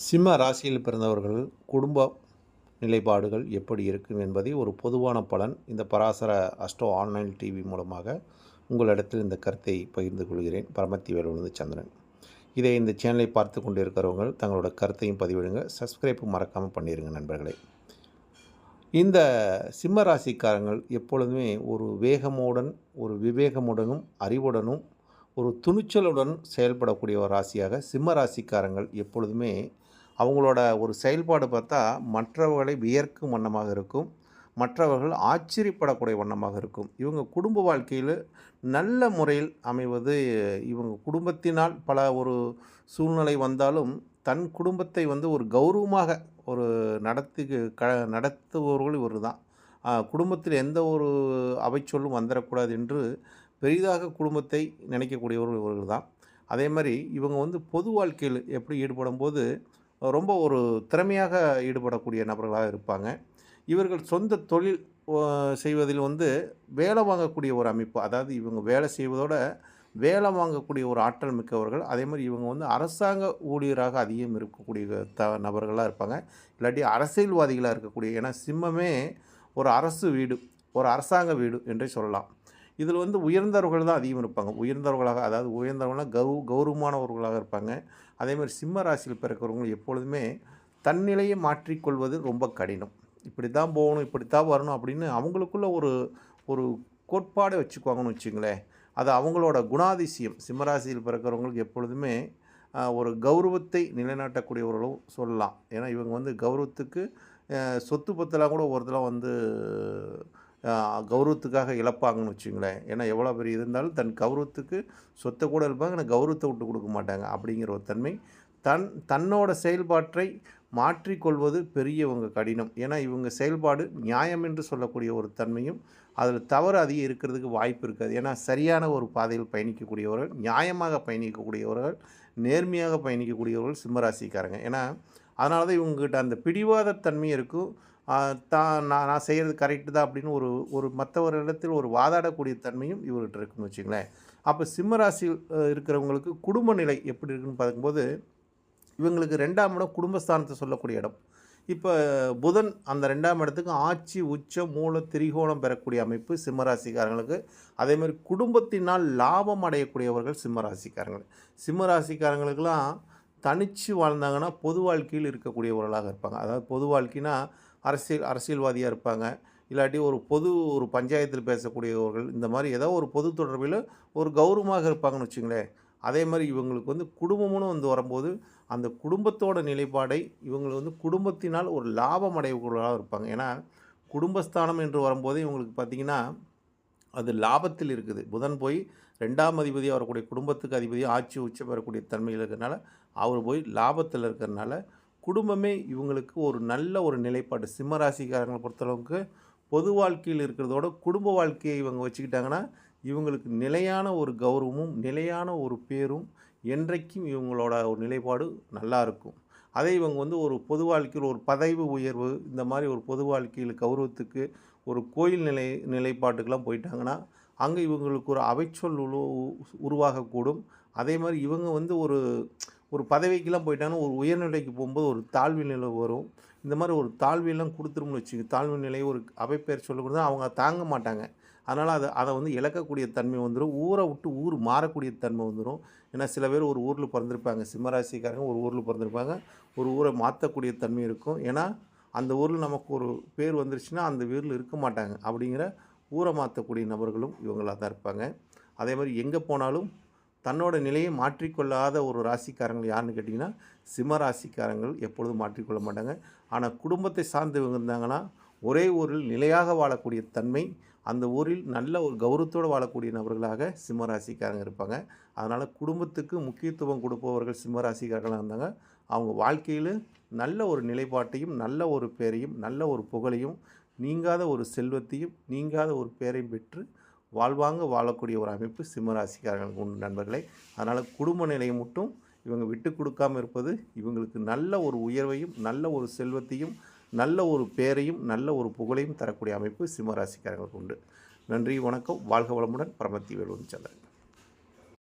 சிம்ம ராசியில் பிறந்தவர்கள் குடும்ப நிலைப்பாடுகள் எப்படி இருக்கும் என்பதை ஒரு பொதுவான பலன் இந்த பராசர அஸ்ட்ரோ ஆன்லைன் டிவி மூலமாக உங்களிடத்தில் இந்த கருத்தை பகிர்ந்து கொள்கிறேன். பரமத்தி வேலுந்து சந்திரன். இதை இந்த சேனலை பார்த்து கொண்டு இருக்கிறவங்க தங்களோட கருத்தையும் பதிவிடுங்க. சப்ஸ்கிரைப் மறக்காமல் பண்ணிடுங்க நண்பர்களே. இந்த சிம்ம ராசிக்காரங்கள் எப்பொழுதுமே ஒரு வேகமுடன் ஒரு விவேகமுடனும் அறிவுடனும் ஒரு துணிச்சலுடன் செயல்படக்கூடிய ஒரு ராசியாக சிம்ம ராசிக்காரங்கள் எப்பொழுதுமே அவங்களோட ஒரு செயல்பாடு பார்த்தா மற்றவர்களை வியர்க்கும் வண்ணமாக இருக்கும். மற்றவர்கள் ஆச்சரியப்படக்கூடிய வண்ணமாக இருக்கும். இவங்க குடும்ப வாழ்க்கையில் நல்ல முறையில் அமைவது இவங்க குடும்பத்தினால் பல ஒரு சூழ்நிலை வந்தாலும் தன் குடும்பத்தை வந்து ஒரு கௌரவமாக ஒரு நடத்தி க நடத்துபவர்கள் இவர் தான் குடும்பத்தில் எந்த ஒரு அவைச்சொல்லும் வந்துடக்கூடாது என்று பெரிதாக குடும்பத்தை நினைக்கக்கூடியவர்கள் இவர்கள் தான் அதே மாதிரி இவங்க வந்து பொது வாழ்க்கையில் எப்படி ஈடுபடும் போது ரொம்ப ஒரு திறமையாக ஈடுபடக்கூடிய நபர்களாக இருப்பாங்க. இவர்கள் சொந்த தொழில் செய்வதில் வந்து வேலை வாங்கக்கூடிய ஒரு அமைப்பு அதாவது இவங்க வேலை செய்வதோட வேலை வாங்கக்கூடிய ஒரு ஆற்றல் மிக்கவர்கள். அதே மாதிரி இவங்க வந்து அரசாங்க ஊழியராக அதிகம் இருக்கக்கூடிய த நபர்களாக இருப்பாங்க. இல்லாட்டி அரசியல்வாதிகளாக இருக்கக்கூடிய ஏன்னா சிம்மமே ஒரு அரசு வீடு ஒரு அரசாங்க வீடு என்றே சொல்லலாம். இதில் வந்து உயர்ந்தவர்கள் தான் அதிகம் இருப்பாங்க. உயர்ந்தவர்களாக அதாவது உயர்ந்தவர்களாக கௌ கௌரவமானவர்களாக இருப்பாங்க. அதேமாதிரி சிம்ம ராசியில் பிறக்கிறவங்க எப்பொழுதுமே தன்னிலையை மாற்றிக்கொள்வது ரொம்ப கடினம். இப்படி தான் போகணும் இப்படி தான் வரணும் அப்படின்னு அவங்களுக்குள்ள ஒரு ஒரு கோட்பாடை வச்சுக்குவாங்கன்னு வச்சுங்களேன். அது அவங்களோட குணாதிசயம். சிம்மராசியில் பிறக்கிறவங்களுக்கு எப்பொழுதுமே ஒரு கௌரவத்தை நிலைநாட்டக்கூடியவர்களும் சொல்லலாம். ஏன்னா இவங்க வந்து கௌரவத்துக்கு சொத்து பத்தெல்லாம் கூட ஒருத்தலாம் வந்து கௌரவத்துக்காக இழப்பாங்கன்னு வச்சுங்களேன். ஏன்னா எவ்வளோ பெரிய இருந்தாலும் தன் கௌரவத்துக்கு சொத்தை கூட இருப்பாங்க ஆனால் கௌரவத்தை விட்டு கொடுக்க மாட்டாங்க. அப்படிங்கிற ஒரு தன்மை. தன் தன்னோட செயல்பாட்டை மாற்றிக்கொள்வது பெரியவங்க கடினம். ஏன்னா இவங்க செயல்பாடு நியாயம் என்று சொல்லக்கூடிய ஒரு தன்மையும் அதில் தவறு அதிகம் இருக்கிறதுக்கு வாய்ப்பு இருக்காது. ஏன்னா சரியான ஒரு பாதையில் பயணிக்கக்கூடியவர்கள் நியாயமாக பயணிக்கக்கூடியவர்கள் நேர்மையாக பயணிக்கக்கூடியவர்கள் சிம்மராசிக்காரங்க. ஏன்னா அதனால தான் இவங்ககிட்ட அந்த பிடிவாத தன்மை இருக்கும். தான் நான் நான் செய்கிறது கரெக்டு தான் அப்படின்னு ஒரு ஒரு மற்றவர்களிடத்தில் ஒரு வாதாடக்கூடிய தன்மையும் இவர்கிட்ட இருக்குன்னு வச்சுங்களேன். அப்போ சிம்மராசியில் இருக்கிறவங்களுக்கு குடும்ப நிலை எப்படி இருக்குன்னு பார்க்கும்போது இவங்களுக்கு ரெண்டாம் இடம் குடும்பஸ்தானத்தை சொல்லக்கூடிய இடம். இப்போ புதன் அந்த ரெண்டாம் இடத்துக்கு ஆட்சி உச்சம் மூல திரிகோணம் பெறக்கூடிய அமைப்பு சிம்மராசிக்காரங்களுக்கு அதேமாதிரி குடும்பத்தினால் லாபம் அடையக்கூடியவர்கள் சிம்மராசிக்காரங்கள் சிம்மராசிக்காரங்களுக்கெல்லாம் தனித்து வாழ்ந்தாங்கன்னா பொது வாழ்க்கையில் இருக்கக்கூடியவர்களாக இருப்பாங்க. அதாவது பொது வாழ்க்கைனா அரசியல் அரசியல்வாதியாக இருப்பாங்க. இல்லாட்டி ஒரு பொது ஒரு பஞ்சாயத்தில் பேசக்கூடியவர்கள் இந்த மாதிரி ஏதோ ஒரு பொது தொடர்பில் ஒரு கௌரவமாக இருப்பாங்கன்னு வச்சுங்களேன். அதே மாதிரி இவங்களுக்கு வந்து குடும்பமும் வந்து வரும்போது அந்த குடும்பத்தோட நிலைப்பாடை இவங்களை வந்து குடும்பத்தினால் ஒரு லாபம் அடையக்கூடியவர்களாக இருப்பாங்க. ஏன்னா குடும்பஸ்தானம் என்று வரும்போது இவங்களுக்கு பார்த்திங்கன்னா அது லாபத்தில் இருக்குது. புதன் போய் ரெண்டாம் அதிபதியாக வரக்கூடிய குடும்பத்துக்கு அதிபதியாக ஆட்சி உச்சம் வரக்கூடிய தன்மையில் இருக்கிறதுனால அவர் போய் லாபத்தில் இருக்கிறனால குடும்பமே இவங்களுக்கு ஒரு நல்ல ஒரு நிலைப்பாடு. சிம்ம ராசிக்காரங்களை பொறுத்தளவுக்கு பொது வாழ்க்கையில் இருக்கிறதோட குடும்ப வாழ்க்கையை இவங்க வச்சுக்கிட்டாங்கன்னா இவங்களுக்கு நிலையான ஒரு கௌரவமும் நிலையான ஒரு பேரும் என்றைக்கும் இவங்களோட ஒரு நிலைப்பாடு நல்லா இருக்கும். அதே இவங்க வந்து ஒரு பொது வாழ்க்கையில் ஒரு பதவி உயர்வு இந்த மாதிரி ஒரு பொது வாழ்க்கையில் கௌரவத்துக்கு ஒரு கோயில் நிலை நிலைப்பாட்டுக்கெல்லாம் போயிட்டாங்கன்னா அங்கே இவங்களுக்கு ஒரு அவைச்சொல் உருவாகக்கூடும். அதே மாதிரி இவங்க வந்து ஒரு ஒரு பதவிக்கெலாம் போயிட்டாங்கன்னா ஒரு உயர்நிலைக்கு போகும்போது ஒரு தாழ்வு நிலை வரும். இந்த மாதிரி ஒரு தாழ்வியெல்லாம் கொடுத்துரும்னு வச்சுக்க தாழ்வு நிலை ஒரு அவைப்பேர் சொல்லக்கூடாது அவங்க தாங்க மாட்டாங்க. அதனால் அதை அதை வந்து இழக்கக்கூடிய தன்மை வந்துடும் ஊரை விட்டு ஊர் மாறக்கூடிய தன்மை வந்துடும் ஏன்னா சில பேர் ஒரு ஊரில் பிறந்திருப்பாங்க. சிம்மராசிக்காரங்க ஒரு ஊரில் பிறந்திருப்பாங்க. ஒரு ஊரை மாற்றக்கூடிய தன்மை இருக்கும். ஏன்னா அந்த ஊரில் நமக்கு ஒரு பேர் வந்துருச்சுன்னா அந்த ஊரில் இருக்க மாட்டாங்க. அப்படிங்கிற ஊரை மாற்றக்கூடிய நபர்களும் இவங்களாக தான் இருப்பாங்க. அதே மாதிரி எங்கே போனாலும் தன்னோட நிலையை மாற்றிக்கொள்ளாத ஒரு ராசிக்காரங்கள் யாருன்னு கேட்டிங்கன்னா சிம்ம ராசிக்காரங்கள் எப்பொழுதும் மாற்றிக்கொள்ள மாட்டாங்க. ஆனால் குடும்பத்தை சார்ந்து இருந்தாங்கன்னா ஒரே ஊரில் நிலையாக வாழக்கூடிய தன்மை அந்த ஊரில் நல்ல ஒரு கௌரவத்தோடு வாழக்கூடிய நபர்களாக சிம்மராசிக்காரங்க இருப்பாங்க. அதனால் குடும்பத்துக்கு முக்கியத்துவம் கொடுப்பவர்கள் சிம்மராசிக்காரர்களாக இருந்தாங்க. அவங்க வாழ்க்கையில் நல்ல ஒரு நிலைப்பாட்டையும் நல்ல ஒரு பேரையும் நல்ல ஒரு புகழையும் நீங்காத ஒரு செல்வத்தையும் நீங்காத ஒரு பேரையும் பெற்று வாழ்வாங்க வாழக்கூடிய ஒரு அமைப்பு சிம்மராசிக்காரர்களுக்கு உண்டு நண்பர்களே. அதனால் குடும்ப நிலையை மட்டும் இவங்க விட்டு கொடுக்காமல் இருப்பது இவங்களுக்கு நல்ல ஒரு உயர்வையும் நல்ல ஒரு செல்வத்தையும் நல்ல ஒரு பேரையும் நல்ல ஒரு புகழையும் தரக்கூடிய அமைப்பு சிம்மராசிக்காரர்களுக்கு உண்டு. நன்றி வணக்கம். வாழ்க வளமுடன் பரமத்தி வேலுவன் சந்திரன்